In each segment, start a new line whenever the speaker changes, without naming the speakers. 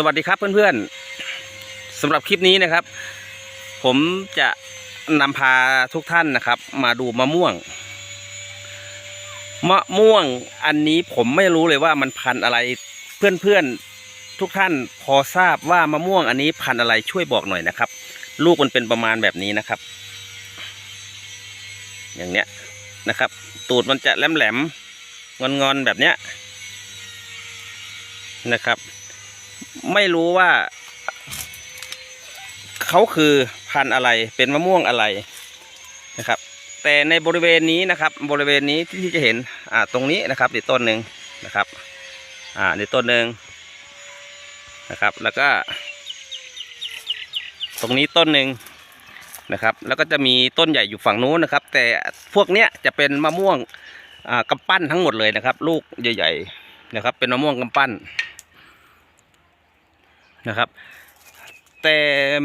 สวัสดีครับเพื่อนๆสำหรับคลิปนี้นะครับ ผมจะนำพาทุกท่านนะครับ มาดูมะม่วง มะม่วงอันนี้ผมไม่รู้เลยว่ามันพันธุ์อะไรเพื่อนๆทุกท่านพอทราบว่ามะม่วงอันนี้พันธุ์อะไรช่วยบอกหน่อยนะครับ ลูกมันเป็นประมาณแบบนี้นะครับ อย่างเนี้ยนะครับ ตูดมันจะแหลมๆงอนๆแบบเนี้ยนะครับ ไม่รู้ว่า เขาคือพันธุ์อะไรเป็นมะม่วงอะไรนะครับ แต่ในบริเวณนี้นะครับ บริเวณนี้ที่จะเห็นอ่าตรงนี้นะครับอีกต้นหนึ่งนะครับ อ่าในต้นหนึ่งนะครับ แล้วก็ ตรงนี้ต้นหนึ่งนะครับ แล้วก็จะมีต้นใหญ่อยู่ฝั่งนู้นนะครับ แต่พวกเนี้ยจะเป็นมะม่วงอ่ากำปั้นทั้งหมดเลยนะครับ ลูกใหญ่ ๆ นะครับ เป็นมะม่วงกำปั้น นะครับ แต่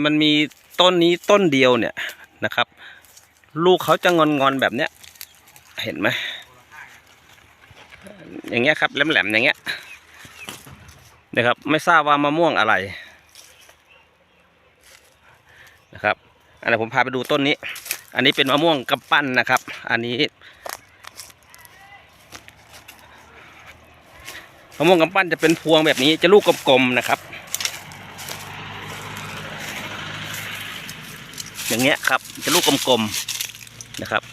มันมีต้นนี้ต้นเดียวเนี่ยนะครับ ลูกเขาจะงอนๆแบบเนี้ย เห็นไหมอย่างเงี้ยครับแหลมๆอย่างเงี้ยนะครับ ไม่ทราบว่ามะม่วงอะไรนะครับอันนี้ผมพาไปดูต้นนี้ อันนี้เป็นมะม่วงกำปั้นนะครับ อันนี้มะม่วงกำปั้นจะเป็นพวงแบบนี้จะลูกกลมๆนะครับ อย่างเงี้ยครับ จะลูกกลมๆนะครับ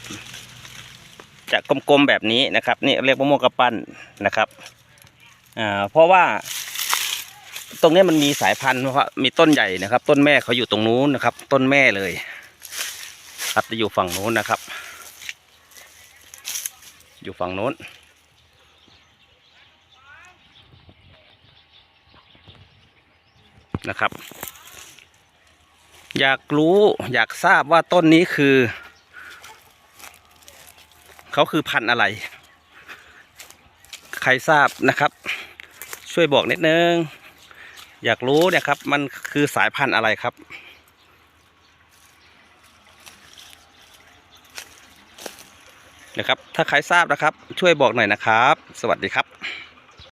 จะกลมๆแบบนี้นะครับ นี่เรียกมะม่วงกระปั้นนะครับอ่าเพราะว่า ตรงนี้มันมีสายพันธุ์เพราะมีต้นใหญ่นะครับ ต้นแม่เขาอยู่ตรงนู้นนะครับ ต้นแม่เลย ครับจะอยู่ฝั่งนู้นนะครับ อยู่ฝั่งนู้นนะครับ อยากรู้อยากทราบว่าต้นนี้คือ เขาคือพันธุ์อะไร ใครทราบนะครับ ช่วยบอกนิดนึง อยากรู้เนี่ยครับ มันคือสายพันธุ์อะไรครับ นะครับ ถ้าใครทราบนะครับ ช่วยบอกหน่อยนะครับ สวัสดีครับ